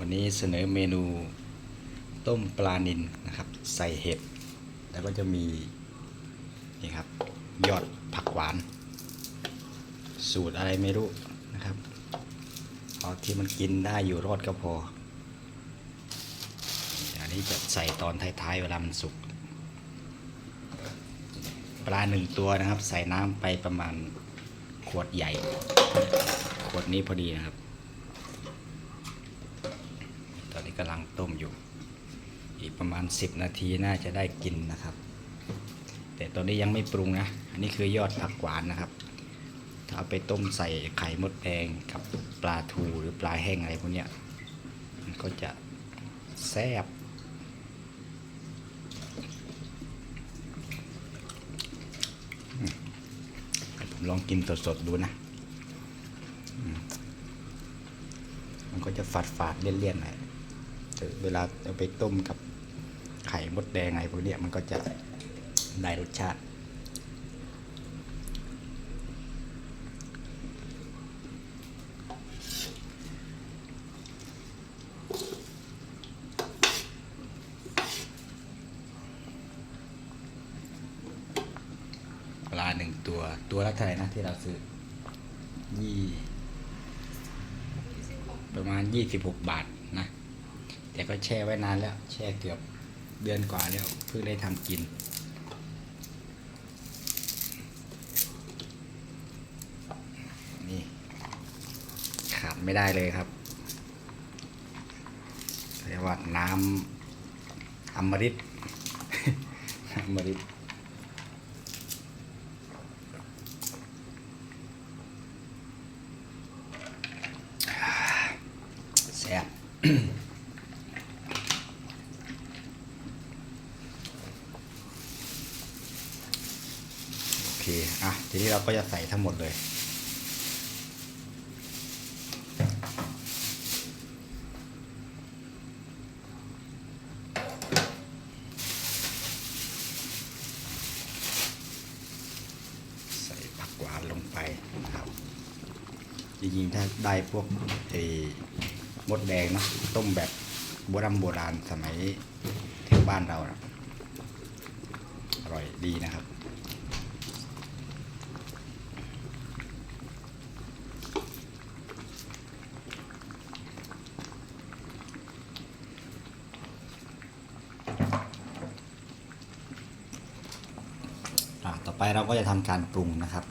วันนี้เสนอเมนูต้มปลานิลนะครับ ใส่เห็ด แล้วก็จะมีนี่ครับยอดผักหวาน สูตรอะไรไม่รู้นะครับเอาที่มันกินได้อยู่รอดก็พอ อันนี้จะใส่ตอนท้ายๆเวลามันสุก ปลาหนึ่งตัวนะครับ ใส่น้ำไปประมาณขวดใหญ่ ขวดนี้พอดีนะครับ ตอนนี้ กำลังต้มอยู่ อีกประมาณ 10 นาทีน่าจะได้กินนะครับ แต่ตอนนี้ยังไม่ปรุงนะ อันนี้คือยอดผักหวานนะครับถ้าเอาไปต้มใส่ไข่มดแดงกับปลาทูหรือปลาแห้งอะไรพวกเนี้ยมันก็จะแซ่บผมลองกินสดๆดูนะ มันก็จะฝาดๆเลี่ยนๆหน่อย เวลาเอาไปต้มกับไข่มดแดงอะไรพวกนี้มันก็จะได้รสชาติปลาหนึ่งตัวตัวละเท่าไหร่นะที่เราซื้อยี่ประมาณ26บาทนะ แต่ก็แช่ไว้นานแล้ว แช่เกือบเดือนกว่าแล้วเพิ่งได้ทำกิน นี่ ขาดไม่ได้เลยครับเรียกว่าน้ำอมฤตอมฤตแซ่บ โอ เคอะทีนี้เราก็จะใส่ทั้งหมดเลย ใส่ผักหวานลงไปนะครับจริงๆถ้าได้พวกไอ้มดแดงเนาะต้มแบบโบราณโบราณสมัยแถวบ้านเรานะอร่อยดีนะครับ อะ ต่อไปเราก็จะทำการปรุงนะครับ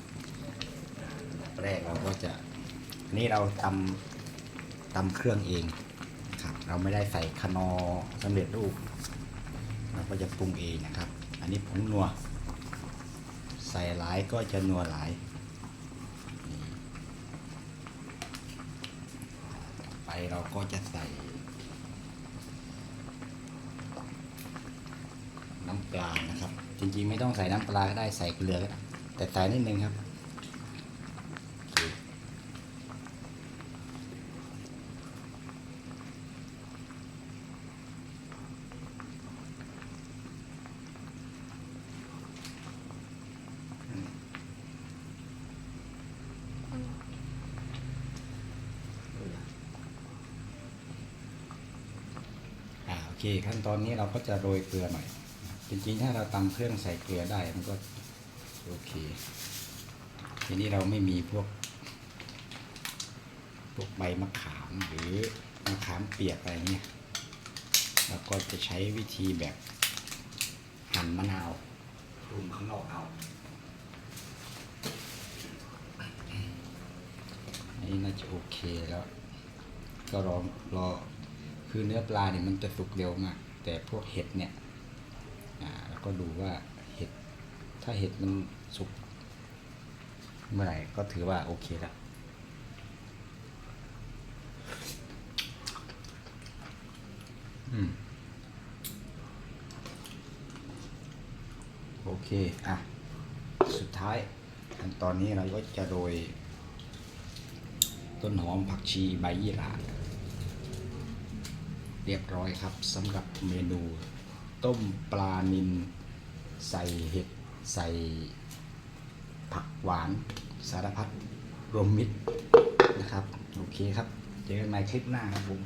แรกเราก็จะอันนี่เราตำตำเครื่องเองครับเราไม่ได้ใส่คนอร์สำเร็จรูป เราก็จะปรุงเองนะครับ อันนี้ผงนัว ใส่หลายก็จะนัวหลายไปเราก็จะใส่ น้ำปลานะครับ จริงๆไม่ต้องใส่น้ำปลาก็ได้ใส่เกลือก็ได้แต่ใส่นิดนึงครับอ่าโอเคขั้นตอนนี้เราก็จะโรยเกลือหน่อย จริงๆถ้าเราตำเครื่องใส่เกลือได้มันก็โอเค ทีนี้เราไม่มีพวก พวกใบมะขามหรือมะขามเปียกอะไรเงี้ยเราก็จะใช้วิธีแบบหั่นมะนาวคลุมข้างนอกเอาอันนี้น่าจะโอเคแล้ว ก็รอรอคือเนื้อปลาเนี่ยมันจะสุกเร็วมาก แต่พวกเห็ดเนี่ยอ่า แล้วก็ดูว่าเห็ด ถ้าเห็ดมันสุกเมื่อไหร่ก็ถือว่าโอเคแล้วอืมโอเค อะ สุดท้ายขั้นตอนนี้เราก็จะโรยต้นหอมผักชีใบยี่หร่าเรียบร้อยครับสำหรับเมนู ต้มปลานิลใส่เห็ดใส่ผักหวานสารพัดรวมมิตรนะครับ โอเคครับ เจอกันใหม่คลิปหน้าครับผม